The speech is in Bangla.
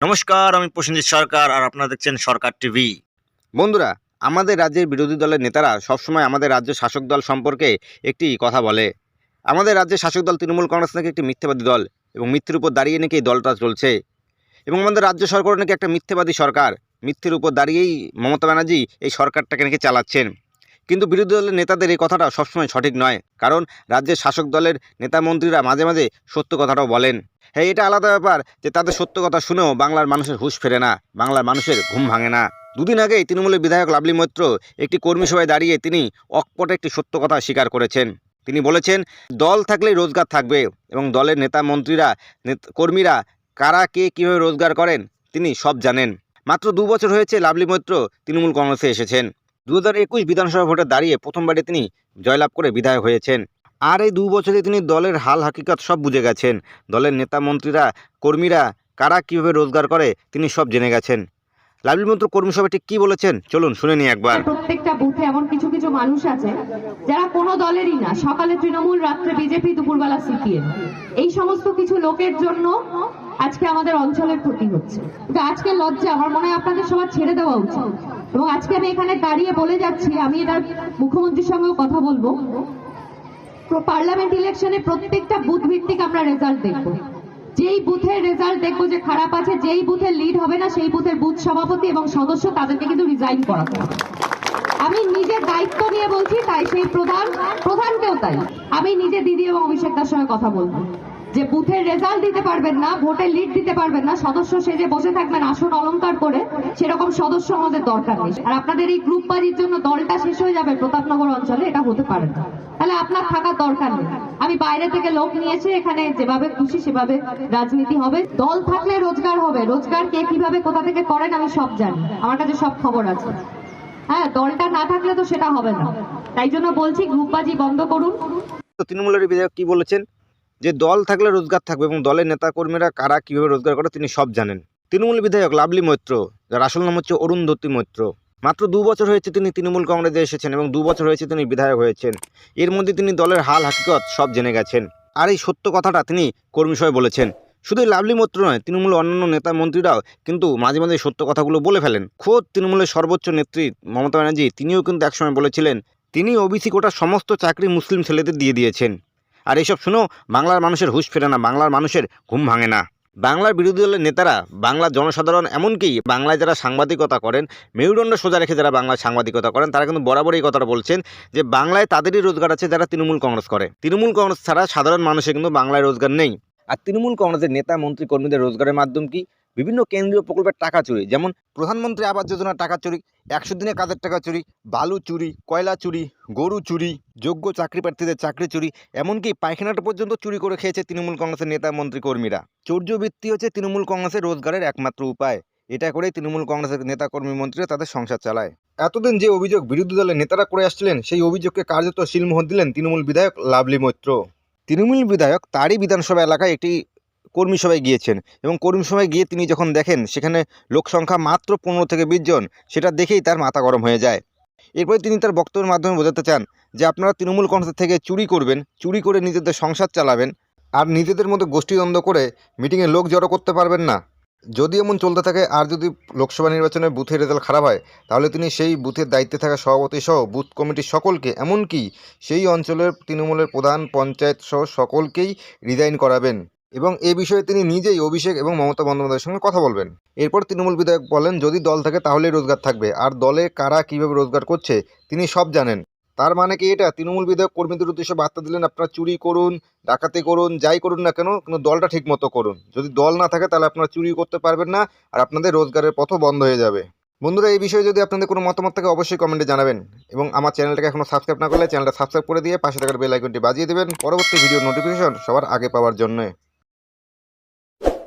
নমস্কার, আমি প্রসেনজিৎ সরকার আর আপনারা দেখছেন সরকার টিভি। বন্ধুরা, আমাদের রাজ্যের বিরোধী দলের নেতারা সবসময় আমাদের রাজ্য শাসক দল সম্পর্কে একটি কথা বলে। আমাদের রাজ্যের শাসক দল তৃণমূল কংগ্রেস নাকি একটি মিথ্যেবাদী দল এবং মিথ্যের উপর দাঁড়িয়ে নাকি এই দলটা চলছে? এবং আমাদের রাজ্য সরকার নাকি একটা মিথ্যেবাদী সরকার, মিথ্যের উপর দাঁড়িয়েই মমতা ব্যানার্জি এই সরকারটাকে নাকি চালাচ্ছেন? কিন্তু বিরোধী দলের নেতাদের এই কথাটা সবসময় সঠিক নয়, কারণ রাজ্যের শাসক দলের নেতা মন্ত্রীরা মাঝে মাঝে সত্য কথাটাও বলেন। হ্যাঁ এটা আলাদা ব্যাপার যে তাদের সত্য কথা শুনেও বাংলার মানুষের হুঁশ ফেরে না, বাংলার মানুষের ঘুম ভাঙে না। দুদিন আগেই তৃণমূলের বিধায়ক লাভলি মৈত্র একটি কর্মী সভায় দাঁড়িয়ে তিনি অকপটে একটি সত্য কথা স্বীকার করেছেন। তিনি বলেছেন, দল থাকলেই রোজগার থাকবে এবং দলের নেতা মন্ত্রীরা, নেত- কর্মীরা কারা, কে কীভাবে রোজগার করেন, তিনি সব জানেন। মাত্র দু বছর হয়েছে লাভলি মৈত্র তৃণমূল কংগ্রেসে এসেছেন। দু হাজার একুশ বিধানসভা ভোটে দাঁড়িয়ে প্রথমবারে তিনি জয়লাভ করে বিধায়ক হয়েছেন। আর এই দু বছরে তিনি দলের হাল হাকিকত সব বুঝে গেছেন। দলের নেতা মন্ত্রীরা, কর্মীরা, কারা কীভাবে রোজগার করে তিনি সব জেনে গেছেন। লাভলি মন্ত্র কর্মী সভা ঠিক কী বলেছেন? চলুন শুনে নিই একবার। প্রত্যেকটা বুথে এমন কিছু কিছু মানুষ আছে, যারা কোনো দলেরই না, সকালে তৃণমূল, রাত্রে বিজেপি, দুপুরবেলা সিপিএম। এই সমস্ত কিছু লোকের জন্য আজকে আমাদের অঞ্চলের ক্ষতি হচ্ছে। কিন্তু আজকে লজ্জা, আমার মনে হয় আপনাদের সবার ছেড়ে দেওয়া উচিত। এবং আজকে আমি এখানে দাঁড়িয়ে বলে যাচ্ছি, আমি এটা মুখ্যমন্ত্রীর সঙ্গেও কথা বলব। পার্লামেন্ট ইলেকশনে প্রত্যেকটা বুথ ভিত্তিক আমরা রেজাল্ট দেখব। যেই বুথের রেজাল্ট দেখব যে খারাপ আছে, যেই বুথের লিড হবে না, সেই বুথের বুথ সভাপতি এবং সদস্য তাদেরকে কিন্তু রিজাইন করাতে হবে। আমি নিজের দায়িত্ব নিয়ে বলছি, তাই সেই প্রধান, প্রধানকেও তাই। আমি নিজে দিদি এবং অভিষেক দার সঙ্গে কথা বলব। যে বুথের রেজাল্ট দিতে পারবেন না, ভোটের লিড দিতে পারবেন না, সদস্য সেজে বসে থাকবেন, আসন অলংকার করে, সেরকম সদস্য আমাদের দরকার নেই। আর আপনাদের এই গ্রুপ বাজির জন্য দলটা শেষ হয়ে যাবে প্রতাপনগর অঞ্চলে, এটা হতে পারে না। তাহলে আপনার থাকার দরকার নেই। আমি বাইরে থেকে লোক নিয়েছি, এখানে যেভাবে খুশি সেভাবে রাজনীতি হবে। দল থাকলে রোজগার হবে। রোজগার কে কীভাবে কোথা থেকে করেন, আমি সব জানি। আমার কাছে সব খবর আছে। হ্যাঁ দলটা না থাকলে তো সেটা হবে না। তাই জন্য বলছি গ্রুপবাজি বন্ধ করুন। তৃণমূলের বিধায়ক কি বলেছেন? যে দল থাকলে রোজগার থাকবে এবং দলের নেতা কর্মীরা কারা কীভাবে রোজগার করে তিনি সব জানেন। তৃণমূল বিধায়ক লাভলি মৈত্র, যার আসল নাম হচ্ছে অরুন্ধতী মৈত্র। মাত্র দু বছর হয়েছে তিনি তৃণমূল কংগ্রেসে এসেছেন এবং দু বছর হয়েছে তিনি বিধায়ক হয়েছেন। এর মধ্যে তিনি দলের হাল, হাকিকত সব জেনে গেছেন। আর এই সত্য কথাটা তিনি কর্মী সভায় বলেছেন। শুধু লাভলি মৈত্র নয়, তৃণমূল অন্যান্য নেতা মন্ত্রীরাও কিন্তু মাঝে মাঝে সত্য কথাগুলো বলে ফেলেন। খোদ তৃণমূলের সর্বোচ্চ নেত্রী মমতা ব্যানার্জি তিনিও কিন্তু একসময় বলেছিলেন, তিনি ওবিসি কোটার সমস্ত চাকরি মুসলিম ছেলেদের দিয়ে দিয়েছেন। আর এইসব শুনেও বাংলার মানুষের হুশ ফেরে না, বাংলার মানুষের ঘুম ভাঙে না। বাংলার বিরোধী দলের নেতারা বাংলার জনসাধারণ এমনকি বাংলায় যারা সাংবাদিকতা করেন, মেরুদণ্ড সোজা রেখে যারা বাংলায় সাংবাদিকতা করেন, তারা কিন্তু বরাবর এই কথাটা বলছেন যে বাংলায় তাদেরই রোজগার আছে যারা তৃণমূল কংগ্রেস করে। তৃণমূল কংগ্রেস ছাড়া সাধারণ মানুষের কিন্তু বাংলায় রোজগার নেই। আর তৃণমূল কংগ্রেসের নেতা, মন্ত্রী, কর্মীদের রোজগারের মাধ্যম কি? বিভিন্ন কেন্দ্রীয় প্রকল্পের টাকা চুরি, যেমন প্রধানমন্ত্রী আবাস যোজনার টাকা চুরি, একশো দিনে কাজের টাকা চুরি, বালু চুরি, কয়লা চুরি, গরু চুরি, যোগ্য চাকরি প্রার্থীদের চাকরি চুরি, এমনকি পায়খানাটা পর্যন্ত চুরি করে খেয়েছে তৃণমূল কংগ্রেসের নেতা, মন্ত্রী, কর্মীরা। চৌর্যবৃত্তি হচ্ছে তৃণমূল কংগ্রেসের রোজগারের একমাত্র উপায়। এটা করেই তৃণমূল কংগ্রেসের নেতা, কর্মী, মন্ত্রীরা তাদের সংসার চালায়। এতদিন যে অভিযোগ বিরোধী দলের নেতারা করে আসছিলেন, সেই অভিযোগকে কার্যত শিলমোহর দিলেন তৃণমূল বিধায়ক লাভলি মৈত্র। তৃণমূল বিধায়ক তারই বিধানসভা এলাকায় একটি কর্মী সভায় গিয়েছেন এবং কর্মী সভায় গিয়ে তিনি যখন দেখেন সেখানে লোক সংখ্যা মাত্র পনেরো থেকে বিশ জন, সেটা দেখেই তার মাথা গরম হয়ে যায়। এরপরে তিনি তার বক্তব্যের মাধ্যমে বোঝাতে চান যে আপনারা তৃণমূল কংগ্রেস থেকে চুরি করবেন, চুরি করে নিজেদের সংসার চালাবেন আর নিজেদের মধ্যে গোষ্ঠীদ্বন্দ্ব করে মিটিংয়ে লোক জড়ো করতে পারবেন না। যদি এমন চলতে থাকে আর যদি লোকসভা নির্বাচনে বুথের রেজাল্ট খারাপ হয়, তাহলে তিনি সেই বুথের দায়িত্বে থাকা সভাপতি সহ বুথ কমিটির সকলকে, এমনকি সেই অঞ্চলের তৃণমূলের প্রধান পঞ্চায়েত সহ সকলকেই রিজাইন করাবেন। এবং এ বিষয়ে তিনি নিজেই অভিষেক এবং মমতা বন্দ্যোপাধ্যায়ের সঙ্গে কথা বলবেন। এরপর তৃণমূল বিধায়ক বলেন, যদি দল থাকে তাহলেই রোজগার থাকবে, আর দলে কারা কীভাবে রোজগার করছে তিনি সব জানেন। তার মানে কি এটা? তৃণমূল বিধায়ক কর্মীদের উদ্দেশ্যে বার্তা দিলেন, আপনারা চুরি করুন, ডাকাতি করুন, যাই করুন না কেন, কিন্তু দলটা ঠিক মতো করুন। যদি দল না থাকে তাহলে আপনারা চুরি করতে পারবেন না, আর আপনাদের রোজগারের পথও বন্ধ হয়ে যাবে। বন্ধুরা, এই বিষয়ে যদি আপনাদের কোনো মতামত থাকে অবশ্যই কমেন্টে জানাবেন এবং আমার চ্যানেলটাকে এখনও সাবস্ক্রাইব না করলে চ্যানেলটা সাবস্ক্রাইব করে দিয়ে পাশে থাকার বেল আইকনটি বাজিয়ে দেবেন। পরবর্তী ভিডিও নোটিফিকেশন সবার আগে পাওয়ার জন্য।